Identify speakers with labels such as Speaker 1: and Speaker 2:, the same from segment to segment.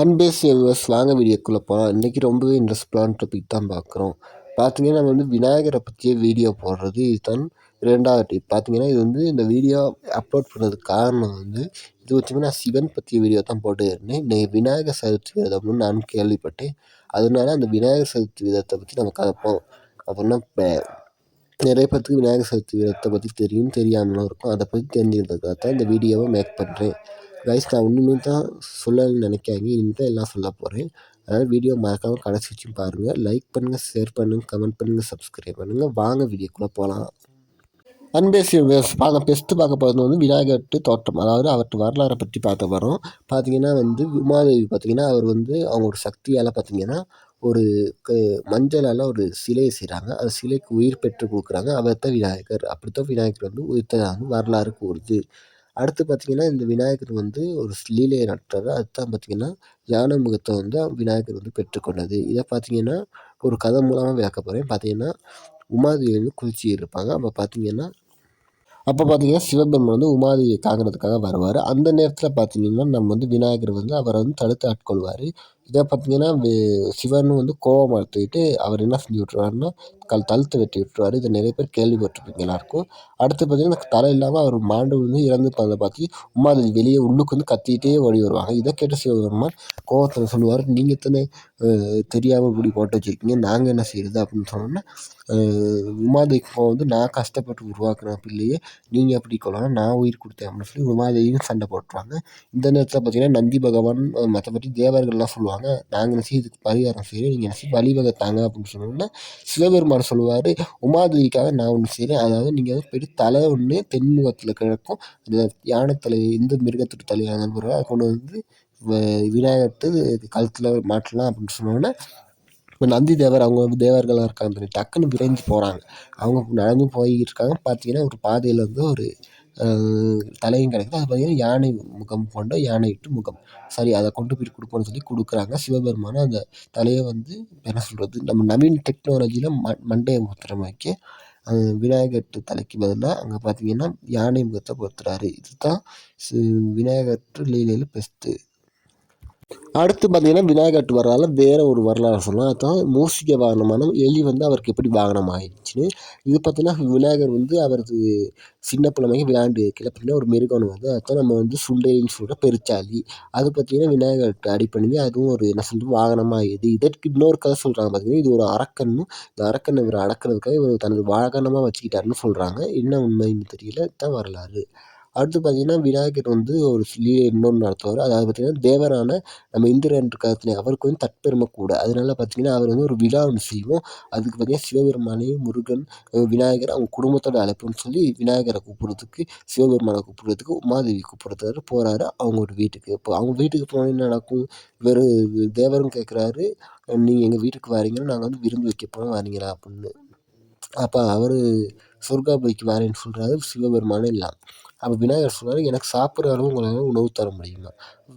Speaker 1: அன்பேஸ் viewers வாங்க வீடியோக்குள்ளே போகலாம் இன்றைக்கி ரொம்பவே இன்ட்ரெஸ்டான டாபிக் தான் பார்க்குறோம். பார்த்தீங்கன்னா நம்ம வந்து விநாயகரை பற்றிய வீடியோ போடுறது இதுதான் ரெண்டாவது டிப் பார்த்தீங்கன்னா இது வந்து இந்த வீடியோ அப்லோட் பண்ணதுக்கு காரணம் வந்து இது வச்சுமே நான் சிவன் பற்றிய வீடியோ தான் போட்டு இருந்தேன் இன்னைக்கு விநாயகர் சதுர்த்தி விரதம்னு நான் கேள்விப்பட்டேன். அதனால அந்த விநாயகர் சதுர்த்தி விரதத்தை பற்றி நம்ம கதைப்போம். அப்படின்னா இப்போ நிறைய பேர்த்துக்கு விநாயகர் சதுர்த்தி விரதத்தை பற்றி தெரியும் தெரியாமலும் இருக்கும். அதை பற்றி தெரிஞ்சுக்கிறதுக்காக தான் இந்த வீடியோவை மேக் பண்ணுறேன் கைஸ் நான் ஒன்றுமே தான் சொல்லணும்னு நினைக்காங்க இனிமேல் தான் எல்லாம் சொல்ல போகிறேன் அதனால் வீடியோ மறக்காமல் கடைசி வச்சு பாருங்கள் லைக் பண்ணுங்கள் ஷேர் பண்ணுங்கள் கமெண்ட் பண்ணுங்கள் சப்ஸ்கிரைப் பண்ணுங்கள் வாங்க வீடியோக்குள்ளே போகலாம் அன்பேசி வாங்க பெஸ்ட்டு பார்க்க போகிறது வந்து விநாயகர்ட்டு தோட்டம். அதாவது அவர்கிட்ட வரலாறை பற்றி பார்க்க போகிறோம் பார்த்தீங்கன்னா வந்து உமாதேவி பார்த்தீங்கன்னா அவர் வந்து அவங்களோட சக்தியால் பார்த்தீங்கன்னா ஒரு க மஞ்சளால் ஒரு சிலையை செய்கிறாங்க அந்த சிலைக்கு உயிர் பெற்று கொடுக்குறாங்க. அவர் தான் விநாயகர். அப்படித்தான் விநாயகர் வந்து உயிர்த்ததாக வரலாறு கூறுது. அடுத்து பார்த்திங்கன்னா இந்த விநாயகர் வந்து ஒரு லீலையை நடத்துறாரு அதுதான் பார்த்திங்கன்னா யானை முகத்தை வந்து விநாயகர் வந்து பெற்றுக்கொண்டது. இதை பார்த்திங்கன்னா ஒரு கதை மூலமாக விளக்க போகிறேன் பார்த்திங்கன்னா உமாதேவி வந்து குளிச்சு இருப்பாங்க. அப்போ பார்த்திங்கன்னா அப்போ பார்த்தீங்கன்னா சிவபெருமன் வந்து உமாதேவியை தாங்கிறதுக்காக வருவார். அந்த நேரத்தில் பார்த்தீங்கன்னா நம்ம வந்து விநாயகர் வந்து அவரை வந்து தடுத்து ஆட்கொள்வார். இதை பார்த்தீங்கன்னா சிவன் வந்து கோபம் எடுத்துக்கிட்டு அவர் என்ன செஞ்சு விட்ருவாருன்னா கல் தழுத்தை வெட்டி விட்ருவாரு இதை நிறைய பேர் கேள்விப்பட்டிருப்பீங்க எல்லாருக்கும். அடுத்து பார்த்தீங்கன்னா தலை இல்லாமல் அவர் மாண்டு வந்து இறந்து போனதை பார்த்து உமாதேவி வெளியே உள்ளுக்கு வந்து கத்திக்கிட்டே ஓடி வருவாங்க. இதை கேட்டு சிவபெருமான் கோவத்தில் சொல்லுவார். நீங்கள் தானே தெரியாமல் இப்படி போட்டு வச்சுருக்கீங்க. நாங்கள் என்ன செய்கிறது அப்படின்னு சொன்னோன்னா உமாதேவிக்கும் வந்து நான் கஷ்டப்பட்டு உருவாக்குன பிள்ளையே நீங்கள் எப்படி கொள்ளலாம். நான் உயிர் கொடுத்தேன். அப்படின்னு சொல்லி உமாதேவியும் சண்டை போட்டுருவாங்க. இந்த நேரத்தில் பார்த்தீங்கன்னா நந்தி பகவான் மற்றபடி தேவர்கள்லாம் சொல்லுவாங்க. நாங்கள் என்ன இதுக்கு பரிகாரம் செய்கிறேன் நீங்கள் நினச்சி வழிவகை தாங்க அப்படின்னு சொன்னோன்னா சிவபெருமான் சொல்லுவார் உமாதேவிக்காக நான் ஒன்று செய்கிறேன் அதாவது நீங்கள் வந்து போய்ட்டு தலை ஒன்று தென்முகத்தில் கிழக்கும் அந்த யானை தலை எந்த மிருகத்துக்கு தலையாக அதை கொண்டு வந்து விநாயகர்ட்டு கழுத்தில் மாட்டலாம். அப்படின்னு சொன்னோன்னே இப்போ நந்தி தேவர் அவங்க வந்து தேவர்களாக இருக்காங்க. டக்குன்னு விரைஞ்சு போகிறாங்க அவங்க நடந்து போய்கிட்டு இருக்காங்க பார்த்தீங்கன்னா ஒரு பாதையில் வந்து ஒரு தலையும் கிடைக்குது. அது பார்த்தீங்கன்னா யானை முகம் கொண்ட யானை விட்டு முகம். சரி அதை கொண்டு போய் கொடுப்போம்னு சொல்லி கொடுக்குறாங்க. சிவபெருமானும் அந்த தலையை வந்து என்ன சொல்கிறது நம்ம நவீன டெக்னாலஜியில் ம மண்டையை வைக்க விநாயகர் தலைக்கு பதிலாக அங்கே பார்த்தீங்கன்னா யானை முகத்தை பொறுத்துறாரு இதுதான் விநாயகர் லீலையில் பெஸ்ட்டு அடுத்து பார்த்தீங்கன்னா விநாயகர் வரலாறு வேறு ஒரு வரலாறு சொல்லலாம். அதுதான் மூசிக வாகனமான எலி வந்து அவருக்கு எப்படி வாகனம் ஆயிடுச்சுன்னு. இது பார்த்தீங்கன்னா விநாயகர் வந்து அவரது சின்ன பிள்ளைங்க விளையாண்டு இருக்கல பார்த்தீங்கன்னா ஒரு மிருகம் வந்து அதுதான் நம்ம வந்து சுண்டைன்னு சொல்கிற பெருச்சாலி அது பார்த்தீங்கன்னா விநாயகர்கிட்ட அடி பண்ணி அதுவும் ஒரு என்ன சொல்கிறது வாகனமாக இதற்கு இன்னொரு கதை சொல்கிறாங்க பார்த்தீங்கன்னா இது ஒரு அரக்கன்னு இந்த அரக்கனை இவர் அடக்கிறதுக்காக இவர் தனது வாகனமாக வச்சுக்கிட்டாருன்னு சொல்கிறாங்க என்ன உண்மைன்னு தெரியல இதுதான் வரலாறு. அடுத்து பார்த்தீங்கன்னா விநாயகர் வந்து ஒரு லீலை இன்னொன்று நடத்துவார். அதாவது பார்த்தீங்கன்னா தேவரான நம்ம இந்திரன் இருக்காரு அவருக்கு வந்து தற்பெருமை கூட. அதனால பார்த்தீங்கன்னா அவர் வந்து ஒரு விழா ஒன்று செய்வோம். அதுக்கு பார்த்தீங்கன்னா சிவபெருமானே முருகன் விநாயகர் அவங்க குடும்பத்தோட அழைப்புன்னு சொல்லி விநாயகரை கூப்பிட்றதுக்கு சிவபெருமானை கூப்பிட்றதுக்கு உமாதேவி கூப்பிட்றதுக்கு போகிறாரு அவங்க ஒரு வீட்டுக்கு. இப்போ அவங்க வீட்டுக்கு போனால் என்ன நடக்கும்? இவர் தேவரும் கேட்குறாரு நீங்கள் எங்கள் வீட்டுக்கு வரீங்கன்னா நாங்கள் வந்து விருந்து வைக்க போகிறோம் வரீங்களா அப்படின்னு. அப்போ அவர் சொர்க்காபதிக்கு வரேன்னு சொல்கிறாரு சிவபெருமானே எல்லாம் அப்போ விநாயகர் சொல்கிறாரு எனக்கு சாப்பிட்ற அளவு உங்களால் உணவு தர முடியுமா?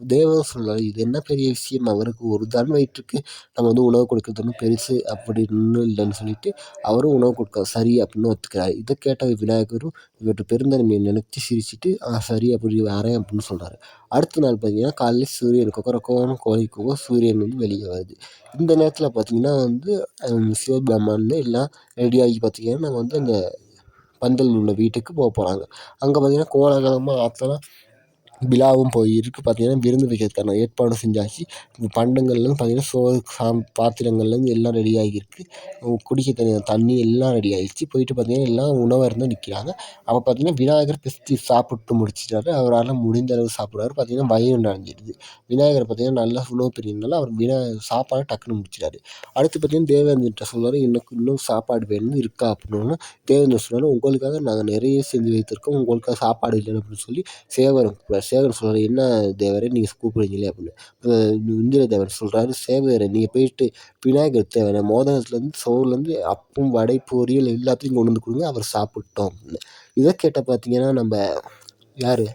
Speaker 1: தேவன் சொல்கிறாரு இது என்ன பெரிய விஷயம்? அவருக்கு ஒரு தன் வயிற்றுக்கு நம்ம வந்து உணவு கொடுக்குறது ஒன்றும் பெருசு அப்படின்னு இல்லைன்னு சொல்லிட்டு அவரும் உணவு கொடுக்க சரி அப்படின்னு ஒத்துக்கிறாரு. இதை கேட்ட விநாயகரும் இவற்றை பெருந்தன்மையை நினச்சி சிரிச்சுட்டு ஆ சரி அப்படி வரேன் அப்படின்னு சொல்கிறாரு அடுத்த நாள் பார்த்தீங்கன்னா காலையில் சூரியன் கொக்கரக்கோன்னு கோழி சூரியன் வந்து வெளியே வருது. இந்த நேரத்தில் பார்த்தீங்கன்னா வந்து சிவபிரமான்னு எல்லாம் ரெடியாகி பார்த்தீங்கன்னா நாங்கள் வந்து அந்த பந்தல் உள்ள வீட்டுக்கு போக போகிறாங்க அங்கே பார்த்திங்கன்னா கோலாகலமாக ஆற்றுலாம் விழாவும் போயிருக்கு. பார்த்தீங்கன்னா விருந்து வைக்கிறதுக்கான ஏற்பாடும் செஞ்சாச்சு. பண்டங்கள்லேருந்து பார்த்தீங்கன்னா சோறு சாம் பாத்திரங்கள்லேருந்து எல்லாம் ரெடி ஆகியிருக்கு. குடிக்க தண்ணி தண்ணி எல்லாம் ரெடி ஆகிடுச்சு போயிட்டு பார்த்தீங்கன்னா எல்லாம் உணவாக இருந்து நிற்கிறாங்க அப்போ பார்த்தீங்கன்னா விநாயகர் ஃபஸ்ட்டு சாப்பிட்டு முடிச்சிட்டாரு. அவரால் முடிந்த அளவு சாப்பிட்றாரு பார்த்தீங்கன்னா வயிறு நிறைஞ்சிடுது விநாயகர் பார்த்தீங்கன்னா நல்லா உணவு பிரியனால அவர் விநாயகர் சாப்பாடு டக்குன்னு முடிச்சிட்டாரு. அடுத்து பார்த்தீங்கன்னா தேவேந்திரன்ட்ட சொல்லுவார் எனக்கு இன்னும் சாப்பாடு வேணும்னு இருக்கா? அப்படின்னு. தேவேந்திரன் சொன்னார் உங்களுக்காக நாங்கள் நிறைய செஞ்சு வைத்திருக்கோம். உங்களுக்காக சாப்பாடு இல்லைன்னு அப்படின்னு சொல்லி சேவரம் சேவகர் சொல்கிறார் என்ன தேவரே நீங்கள் கூப்பிடுறீங்களே அப்படின்னு. இந்திர தேவர் சொல்கிறாரு சேவகரை நீங்கள் போயிட்டு விநாயகர் தேவரை மோதகத்துலேருந்து சோறுலேருந்து அப்பம் வடை பொரியல் எல்லாத்தையும் கொண்டு வந்து கொடுங்க அவர் சாப்பிட்டோம் அப்படின்னு. இதை கேட்ட பார்த்தீங்கன்னா நம்ம யார்?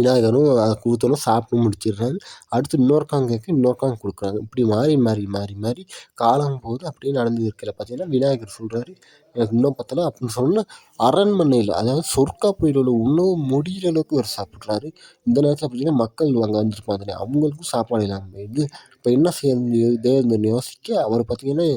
Speaker 1: விநாயகரும் அதை கொடுத்தோன்னே சாப்பிட்டு முடிச்சிடுறாரு அடுத்து இன்னொருக்காங்க கேட்க இன்னொருக்காங்க கொடுக்குறாங்க. இப்படி மாறி மாறி மாறி மாறி காலம் போது அப்படியே நடந்து இருக்கையில் பார்த்தீங்கன்னா விநாயகர் சொல்கிறாரு எனக்கு இன்னும் பத்தலை அப்படின்னு சொன்னால் அரண்மனையில் அதாவது சொர்க்கா உள்ள உணவு முடிகிற அளவுக்கு அவர் சாப்பிட்றாரு. இந்த நேரத்தில் பார்த்தீங்கன்னா மக்கள் அங்கே வந்திருப்பாங்க அவங்களுக்கும் சாப்பாடு இல்லாமல் போயிடுது. இப்போ என்ன செய்ய தேவந்தன் யோசிக்க அவர் பார்த்தீங்கன்னா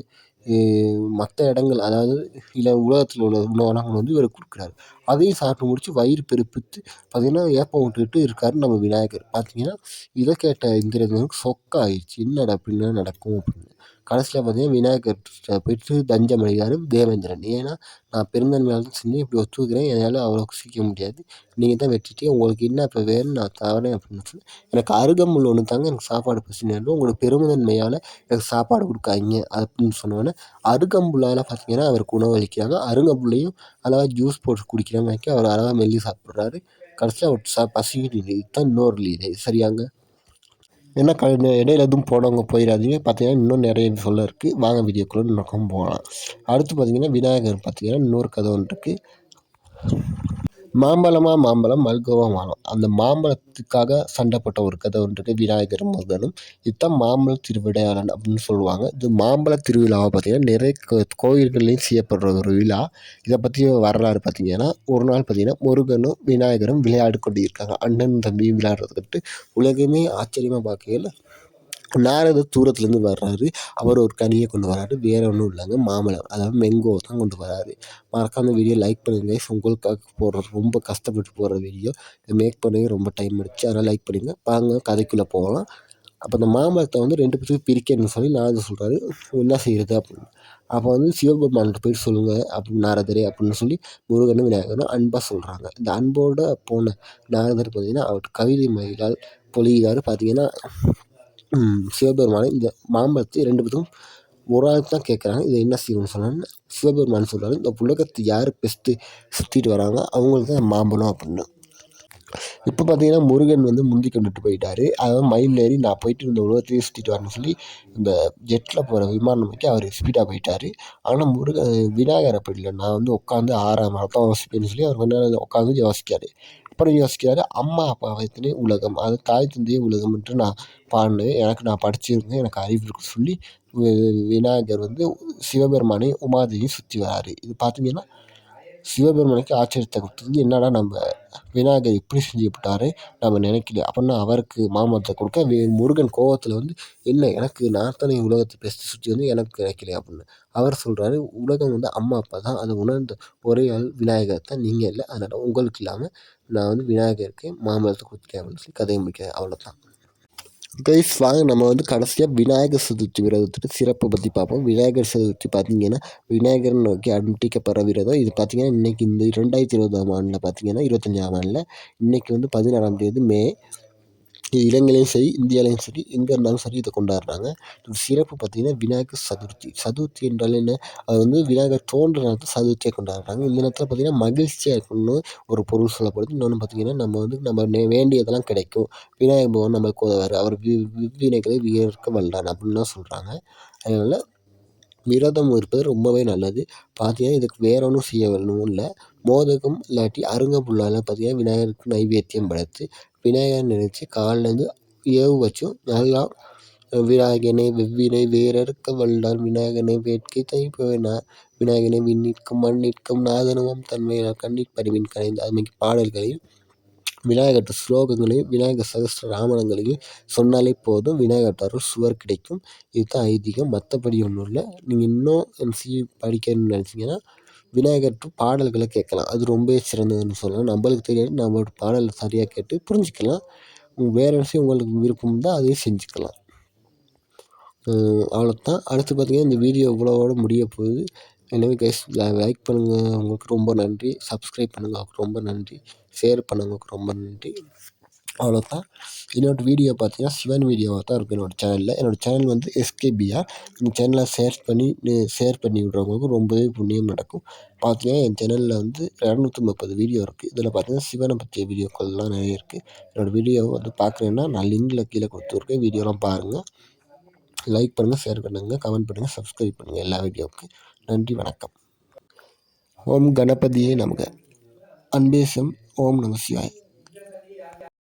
Speaker 1: மற்ற இடங்கள் அதாவது இல்லை உலகத்தில் உள்ள உணவெல்லாம் வந்து இவர் கொடுக்குறாரு. அதையும் சாப்பிட்டு முடித்து வயிறு பெருப்பித்து பார்த்திங்கன்னா ஏப்பம் விட்டுக்கிட்டு இருக்கார் நம்ம விநாயகர். பார்த்திங்கன்னா இதை கேட்ட இந்திரஜனுக்கு சொக்க ஆயிடுச்சு என்னடா என்ன நடக்கும் அப்படின்னு. கடைசியில் பார்த்தீங்கன்னா விநாயகர்கிட்ட போயிட்டு தஞ்சம் அடைகிறாரு தேவேந்திரன். ஏன்னா நான் பெருந்தன்மையால் தான் செஞ்சு இப்படி ஒத்துக்கிறேன். என்னால் அவ்வளோ சீக்கிரம் முடியாது. நீங்கள் தான் வெட்டிட்டு உங்களுக்கு என்ன இப்போ வேணும்னு நான் தரேன் அப்படின்னு சொல்லி எனக்கு அருகம்புல் ஒன்று தாங்க எனக்கு சாப்பாடு பிரச்சனை இல்லை. உங்களோட பெருந்தன்மையால் எனக்கு சாப்பாடு கொடுக்காதீங்க அப்படின்னு சொன்னோன்னே அருகம்புல்லால் பார்த்தீங்கன்னா அவருக்கு உணவு அளிக்கிறாங்க. அருகம்புல்லையும் அழகாக ஜூஸ் போட்டு குடிக்கிற மாதிரி அவர் அழகாக மெல்லி சாப்பிட்றாரு. கடைசியில் அவர் சா பசிக்கிட்டு இதுதான் இன்னொரு லீடு. சரியாங்க? ஏன்னா க இடையில எதுவும் போனவங்க போயிடாதீங்க. பார்த்தீங்கன்னா இன்னும் நிறைய சொல்ல இருக்குது வாங்க வீடியோக்குள்ளே நோக்கம் போகலாம். அடுத்து பார்த்தீங்கன்னா விநாயகர் பார்த்தீங்கன்னா இன்னொரு கதை ஒன்று இருக்குது மாம்பழமா மாம்பழம் மல்கோவா மாலம் அந்த மாம்பழத்துக்காக சண்டை போட்ட ஒரு கதை ஒன்று விநாயகர் முருகனும் இதுதான் மாம்பழ திருவிடையாளன் அப்படின்னு சொல்லுவாங்க. இது மாம்பழ திருவிழாவை பார்த்திங்கன்னா நிறைய கோயில்கள்லேயும் செய்யப்படுற ஒரு விழா. இதை பற்றி வரலாறு பார்த்திங்கன்னா ஒரு நாள் பார்த்திங்கன்னா முருகனும் விநாயகரும் விளையாடு கொண்டு இருக்காங்க அண்ணன் தம்பியும் விளையாடுறதுக்கிட்டு உலகமே ஆச்சரியமாக பார்க்கையில் நாரதர் தூரத்துலேருந்து வர்றாரு. அவர் ஒரு கனியை கொண்டு வர்றாரு. வேறு ஒன்றும் இல்லைங்க. மாம்பழம் அதாவது மெங்கோ தான் கொண்டு வர்றாரு. மறக்காம வீடியோ லைக் பண்ணுங்க. உங்களுக்காக போடுறது ரொம்ப கஷ்டப்பட்டு போடுற வீடியோ இதை மேக் பண்ணவே ரொம்ப டைம் எடுத்து அதனால் லைக் பண்ணுங்கள் பாருங்க கதைக்குள்ளே போகலாம். அப்போ அந்த மாம்பழத்தை வந்து ரெண்டு பேருக்கு பிரிக்கணும்னு சொல்லி நாரதர் சொல்கிறாரு என்ன செய்கிறது அப்படின்னு. அப்போ வந்து சிவபெருமான்கிட்ட போயிட்டு சொல்லுங்கள் அப்படின்னு நாரதரே அப்படின்னு சொல்லி முருகனும் விநாயகரும் அன்பாக சொல்கிறாங்க இந்த அன்போடு போன நாரதர் பார்த்திங்கன்னா அவர் கவிதை மயிலால் பொழிகிறார். பார்த்தீங்கன்னா சிவபெருமானை இந்த மாம்பழத்தை ரெண்டு பேரும் ஒரு ஆளுக்கு தான் கேட்குறாங்க. இதை என்ன செய்யணும்னு சொன்னாங்க சிவபெருமான் சொல்கிறாரு இந்த உலகத்தை யார் பெஸ்ட்டு சுற்றிட்டு வராங்க அவங்களுக்கு தான் மாம்பழம் அப்படின்னு. இப்போ பார்த்தீங்கன்னா முருகன் வந்து முந்தி கொண்டுட்டு போயிட்டாரு. அதாவது மயில் ஏறி நான் போயிட்டு இந்த உலகத்தையே சுற்றிட்டு வரேன்னு சொல்லி இந்த ஜெட்டில் போகிற விமானம் வைக்க அவர் ஸ்பீடாக போயிட்டார். ஆனால் முருகன் விநாயகர் அப்படி இல்லை நான் வந்து உட்காந்து ஆறாம் மரத்தான் யோசிப்பேன்னு சொல்லி அவர் கொஞ்ச நேரம் உட்காந்து யோசிக்காரு. அப்புறம் யோசிக்கிறாரு அம்மா அப்பா வைத்தினே உலகம். அது தாய் தந்தையே உலகம் என்று நான் பாடினேன் எனக்கு நான் படிச்சிருக்கேன் எனக்கு அறிவு இருக்கு சொல்லி விநாயகர் வந்து சிவபெருமானையும் உமாதேவியும் சுற்றி வராரு. இது பார்த்தீங்கன்னா சிவபெருமனுக்கு ஆச்சரியத்தை கொடுத்தது. என்னடா நம்ம விநாயகர் இப்படி செஞ்சுவிட்டாரு நம்ம நினைக்கல. அப்படின்னா அவருக்கு மாமரத்தை கொடுக்க முருகன் கோவத்தில் வந்து என்ன எனக்கு நான் தானே உலகத்தை பெஸ்ட்டு சுற்றி வந்து எனக்கு கிடைக்கல அப்படின்னு அவர் சொல்கிறாரு உலகம் வந்து அம்மா அப்பா தான். அதை உணர்ந்த ஒரே ஆள் விநாயகர் தான். நீங்கள் இல்லை அதனால் உங்களுக்கு இல்லாமல் நான் வந்து விநாயகருக்கு மாமரத்தை கொடுத்துட்டேன் அப்படின்னு சொல்லி கதையை முடிக்கிறேன் அவ்வளோதான் கைஸ் வாங்க நம்ம வந்து கடைசியாக விநாயகர் சதுர்த்தி விரதத்துக்கு சிறப்பை பற்றி பார்ப்போம். விநாயகர் சதுர்த்தி பார்த்தீங்கன்னா விநாயகர் நோக்கி அனுஷ்டிக்கப்படுற விரதம். இது பார்த்திங்கன்னா இன்றைக்கி இந்த ரெண்டாயிரத்தி இருபதாம் ஆண்டில் பார்த்திங்கன்னா இருபத்தஞ்சாம் ஆண்டில் இன்றைக்கி வந்து பதினாறாம் தேதி மே இலங்கையிலையும் சரி இந்தியாவிலையும் சரி எங்கே இருந்தாலும் சரி இதை கொண்டாடுறாங்க. இது சிறப்பு பார்த்திங்கன்னா விநாயகர் சதுர்த்தி. சதுர்த்தி என்றால் என்ன? அது வந்து விநாயகர் தோன்ற நேரத்தில் சதுர்த்தியாக கொண்டாடுறாங்க. இந்த நேரத்தில் பார்த்திங்கன்னா மகிழ்ச்சியாக இருக்கணும்னு ஒரு பொருள் சொல்லப்படுது. இன்னொன்று பார்த்திங்கன்னா நம்ம வந்து நம்ம வேண்டியதெல்லாம் கிடைக்கும். விநாயகர் பகவான் நம்மளுக்கு உதவார் அவர் வி விவினைகளை வியர்க்க வல்லான் அப்படின்லாம் சொல்கிறாங்க அதனால் விரதம் இருப்பது ரொம்பவே நல்லது. பார்த்தீங்கன்னா இதுக்கு வேறு ஒன்றும் செய்ய வேணும் இல்லை. மோதகம் இல்லாட்டி அருங்கம்புல்லால் பார்த்தீங்கன்னா விநாயகருக்கு நைவேத்தியம் படைத்து விநாயகர் நினச்சி காலிலேருந்து ஏவு வச்சும் நல்லா விநாயகனை வெவ்வினை வேறறுக்க வல்லார் விநாயகனை வேட்கை தைப்பவனா விநாயகனை விண்ணிற்கும் மண்ணிற்கும் நாதனமும் தன்மையினால் கண்ணீர் பரிவின் கரைந்து அதுமாதிரி பாடல்களையும் விநாயகர் ஸ்லோகங்களையும் விநாயகர் சகஸ்ர ராமணங்களையும் சொன்னாலே போதும். விநாயகர் அருள் சுவர் கிடைக்கும். இதுதான் ஐதீகம். மற்றபடி ஒன்றும் இல்லை. நீங்கள் இன்னும் எம்சி படிக்கணும்னு நினச்சிங்கன்னா விநாயகர்கிட்ட பாடல்களை கேட்கலாம். அது ரொம்பவே சிறந்ததுன்னு சொல்லலாம். நம்மளுக்கு தெரியாது. நம்மளோட பாடலை சரியாக கேட்டு புரிஞ்சுக்கலாம். வேறு விஷயம் உங்களுக்கு விருப்பம் இருந்தால் அதையும் செஞ்சுக்கலாம். அவ்வளோதான் அடுத்து பார்த்திங்கன்னா இந்த வீடியோ இவ்வளோவோட முடிய போகுது. எனவே கைஸ் லைக் பண்ணுங்கள் உங்களுக்கு ரொம்ப நன்றி. சப்ஸ்கிரைப் பண்ணுங்கள் ரொம்ப நன்றி. ஷேர் பண்ணுங்களுக்கு ரொம்ப நன்றி. அவ்வளோதான் என்னோடய வீடியோ பார்த்தீங்கன்னா சிவன் வீடியோவாக தான் இருக்கும் என்னோடய சேனலில் என்னோடய சேனல் வந்து எஸ்கேபிஆர் இந்த சேனலை ஷேர் பண்ணி ஷேர் பண்ணி விட்றவங்களுக்கு ரொம்பவே புண்ணியம் நடக்கும். பார்த்தீங்கன்னா என் சேனலில் வந்து இரநூத்தி முப்பது வீடியோ இருக்குது இதில் பார்த்தீங்கன்னா சிவனை பற்றிய வீடியோக்கள்லாம் நிறைய இருக்குது என்னோடய வீடியோவை வந்து பார்க்குறேன்னா நான் லிங்கில் கீழே கொடுத்துருக்கேன். வீடியோலாம் பாருங்கள் லைக் பண்ணுங்கள் ஷேர் பண்ணுங்கள் கமெண்ட் பண்ணுங்கள் சப்ஸ்கிரைப் பண்ணுங்கள் எல்லா வீடியோவுக்கு நன்றி வணக்கம். ஓம் கணபதியே நமக. அன்பேசம் ஓம் நம சிவாய்.